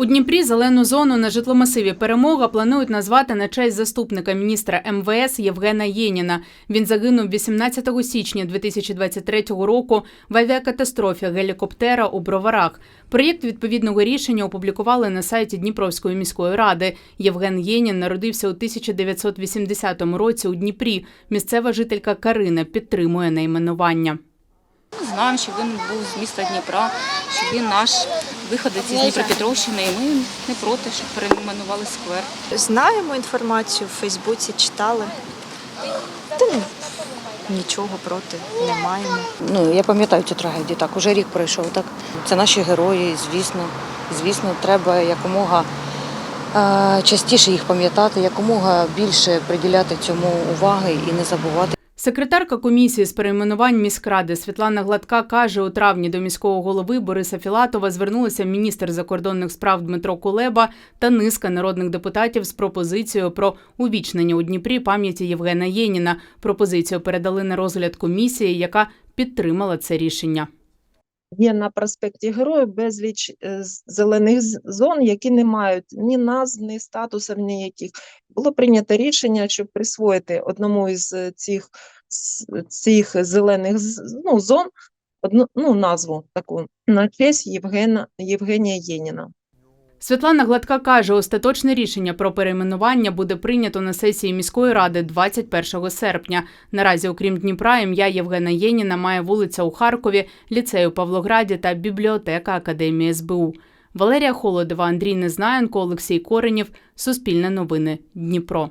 У Дніпрі зелену зону на житломасиві Перемога планують назвати на честь заступника міністра МВС Євгена Єніна. Він загинув 18 січня 2023 року в авіакатастрофі гелікоптера у Броварах. Проєкт відповідного рішення опублікували на сайті Дніпровської міської ради. Євген Єнін народився у 1980 році у Дніпрі. Місцева жителька Карина підтримує найменування. Знаємо, що він був з міста Дніпра, що він наш виходець із Дніпропетровщини, і ми не проти, щоб перейменували сквер. Знаємо інформацію в Фейсбуці, читали. Та ну, нічого проти не маємо. Ну, я пам'ятаю цю трагедію. Так, уже рік пройшов. Так, це наші герої, звісно. Звісно, треба якомога е, частіше їх пам'ятати, якомога більше приділяти цьому уваги і не забувати. Секретарка комісії з перейменувань міськради Світлана Гладка каже, у травні до міського голови Бориса Філатова звернулися міністр закордонних справ Дмитро Кулеба та низка народних депутатів з пропозицією про увічнення у Дніпрі пам'яті Євгена Єніна. Пропозицію передали на розгляд комісії, яка підтримала це рішення. Є на проспекті Героїв безліч е, зелених зон, які не мають ні назв, ні статусів ніяких. Було прийнято рішення, щоб присвоїти одному із е, цих, цих зелених ну, зон одну ну, назву таку на честь Євгена, Євгенія Єніна. Світлана Гладка каже, остаточне рішення про перейменування буде прийнято на сесії міської ради 21 серпня. Наразі, окрім Дніпра, ім'я Євгена Єніна має вулиця у Харкові, ліцею у Павлограді та бібліотека Академії СБУ. Валерія Холодова, Андрій Незнаєнко, Олексій Коренєв. Суспільне новини. Дніпро.